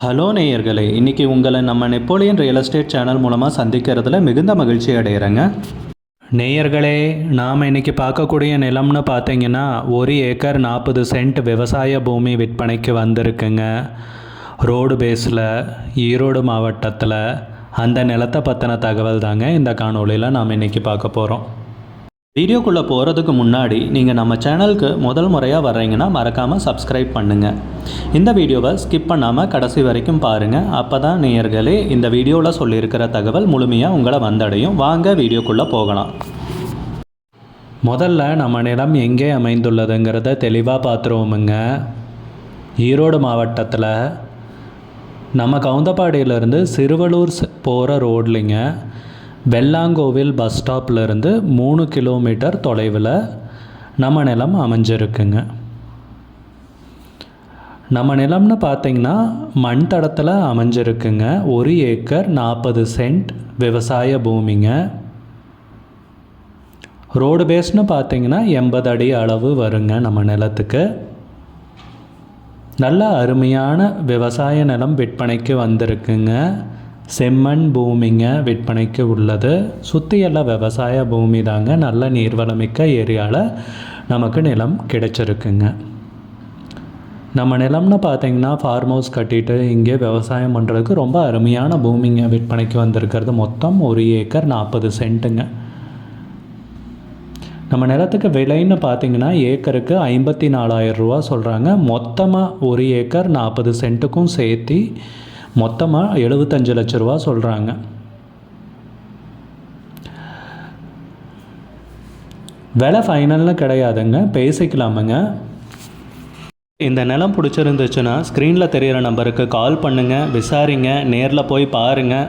Hello நேயர்களே இன்றைக்கி உங்களை நம்ம நெப்போலியன் ரியல் எஸ்டேட் சேனல் மூலமாக சந்திக்கிறதுல மிகுந்த மகிழ்ச்சி அடைகிறேங்க நேயர்களே நாம் இன்றைக்கி பார்க்கக்கூடிய நிலம்னு பார்த்தீங்கன்னா ஒரு ஏக்கர் நாற்பது சென்ட் விவசாய பூமி விற்பனைக்கு வந்திருக்குங்க. ரோடு பேஸில் ஈரோடு மாவட்டத்தில். அந்த நிலத்தை பற்றின தகவல் தாங்க இந்த காணொளியில் நாம் இன்றைக்கி பார்க்க போகிறோம் வீடியோக்குள்ளே போகிறதுக்கு முன்னாடி நீங்கள் நம்ம சேனலுக்கு முதல் முறையாக வர்றீங்கன்னா மறக்காமல் சப்ஸ்கிரைப் பண்ணுங்கள் இந்த வீடியோவை ஸ்கிப் பண்ணாமல் கடைசி வரைக்கும் பாருங்கள் அப்போ தான் நேயர்களே இந்த வீடியோவில் சொல்லியிருக்கிற தகவல் முழுமையாக உங்களை வந்தடையும். வாங்க வீடியோக்குள்ளே போகலாம். முதல்ல நம்ம நிலம் எங்கே அமைந்துள்ளதுங்கிறத தெளிவாக பார்த்துருவோமுங்க ஈரோடு மாவட்டத்தில் நம்ம கவுந்தப்பாடியிலேருந்து சிறுவலூர் போகிற ரோட்லிங்க வெள்ளாங்கோவில் பஸ் ஸ்டாப்லேருந்து மூணு கிலோமீட்டர் தொலைவில் நம்ம நிலம் அமைஞ்சிருக்குங்க. நம்ம நிலம்னு பார்த்தீங்கன்னா மண் தடத்தில் அமைஞ்சிருக்குங்க. ஒரு ஏக்கர் நாற்பது சென்ட் விவசாய பூமிங்க. ரோடு பேஸ்னு பார்த்தீங்கன்னா எண்பது அடி அளவு வருங்க நம்ம நிலத்துக்கு. நல்ல அருமையான விவசாய நிலம் விற்பனைக்கு வந்திருக்குங்க. செம்மண் பூமிங்க விற்பனைக்கு உள்ளது. சுற்றி எல்லாம் விவசாய பூமி தாங்க. நல்ல நீர்வளமிக்க ஏரியாவில் நமக்கு நிலம் கிடைச்சிருக்குங்க. நம்ம நிலம்னு பார்த்தீங்கன்னா ஃபார்ம் ஹவுஸ் கட்டிட்டு இங்கே விவசாயம் பண்ணுறதுக்கு ரொம்ப அருமையான பூமிங்க. விற்பனைக்கு வந்திருக்கிறது மொத்தம் ஒரு ஏக்கர் நாற்பது சென்ட்டுங்க. நம்ம நிலத்துக்கு விலைன்னு பார்த்தீங்கன்னா ஏக்கருக்கு ஐம்பத்தி நாலாயிரம் ரூபா சொல்கிறாங்க மொத்தமாக ஒரு ஏக்கர் நாற்பது சென்ட்டுக்கும் சேர்த்து மொத்தமாக எழுபத்தஞ்சு லட்ச ரூபா சொல்கிறாங்க விலை ஃபைனல்னு கிடையாதுங்க. பேசிக்கலாமுங்க. இந்த நிலம் பிடிச்சிருந்துச்சுன்னா ஸ்க்ரீனில் தெரிகிற நம்பருக்கு கால் பண்ணுங்கள் விசாரிங்க நேரில் போய் பாருங்கள்